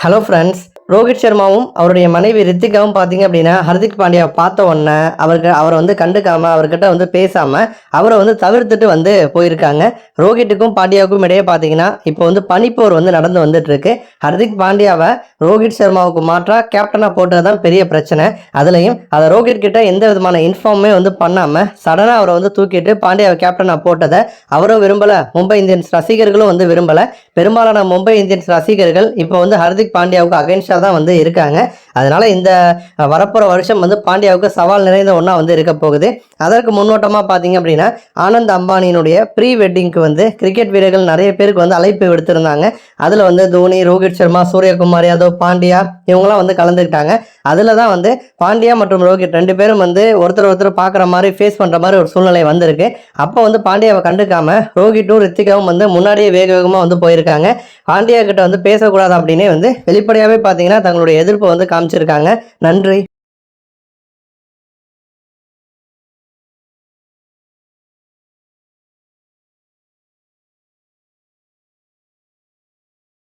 Hello friends Rohit சர்மாவும் அவருடைய மனைவி ரித்திகாவும் பார்த்தீங்க அப்படின்னா ஹர்திக் பாண்டியாவை பார்த்த உடனே அவருக்கு அவரை வந்து கண்டுக்காமல் அவர்கிட்ட வந்து பேசாமல் அவரை வந்து தவிர்த்துட்டு வந்து போயிருக்காங்க. ரோஹித்துக்கும் பாண்டியாவுக்கும் இடையே பார்த்தீங்கன்னா இப்போ வந்து பனிப்போர் வந்து நடந்து வந்துட்டு இருக்கு ஹர்திக் பாண்டியாவை ரோஹித் சர்மாவுக்கு மாற்றாக கேப்டனாக போட்டது தான் பெரிய பிரச்சனை. அதுலேயும் அதை ரோஹித் கிட்ட எந்த விதமான இன்ஃபார்மே வந்து பண்ணாமல் சடனாக அவரை வந்து தூக்கிட்டு பாண்டியாவை கேப்டனாக போட்டதை அவரும் விரும்பலை மும்பை இந்தியன்ஸ் ரசிகர்களும் வந்து விரும்பலை. பெரும்பாலான மும்பை இந்தியன்ஸ் ரசிகர்கள் இப்போ வந்து ஹர்திக் பாண்டியாவுக்கு அகைன்ஸ்டாக தான் வந்து இருக்காங்க. அதனால் இந்த வரப்போகிற வருஷம் வந்து பாண்டியாவுக்கு சவால் நிறைந்த ஒன்றா வந்து இருக்க போகுது. அதற்கு முன்னோட்டமாக பார்த்தீங்க அப்படின்னா ஆனந்த் அம்பானியினுடைய ப்ரீ வெட்டிங்க்கு வந்து கிரிக்கெட் வீரர்கள் நிறைய பேருக்கு வந்து அழைப்பு விடுத்திருந்தாங்க. அதில் வந்து தோனி ரோஹித் சர்மா சூரியகுமார் யாதவ் பாண்டியா இவங்களாம் வந்து கலந்துக்கிட்டாங்க. அதில் தான் வந்து பாண்டியா மற்றும் ரோஹித் ரெண்டு பேரும் வந்து ஒருத்தர் ஒருத்தர் பார்க்குற மாதிரி ஃபேஸ் பண்ணுற மாதிரி ஒரு சூழ்நிலை வந்திருக்கு. அப்போ வந்து பாண்டியாவை கண்டுக்காம ரோஹிட்டும் ரித்திகாவும் வந்து முன்னாடியே வேக வேகமாக வந்து போயிருக்காங்க. பாண்டியா கிட்ட வந்து பேசக்கூடாது அப்படின்னே வந்து வெளிப்படையாகவே பார்த்தீங்கன்னா தங்களுடைய எதிர்ப்பு வந்து காமிச்சிருக்காங்க. நன்றி.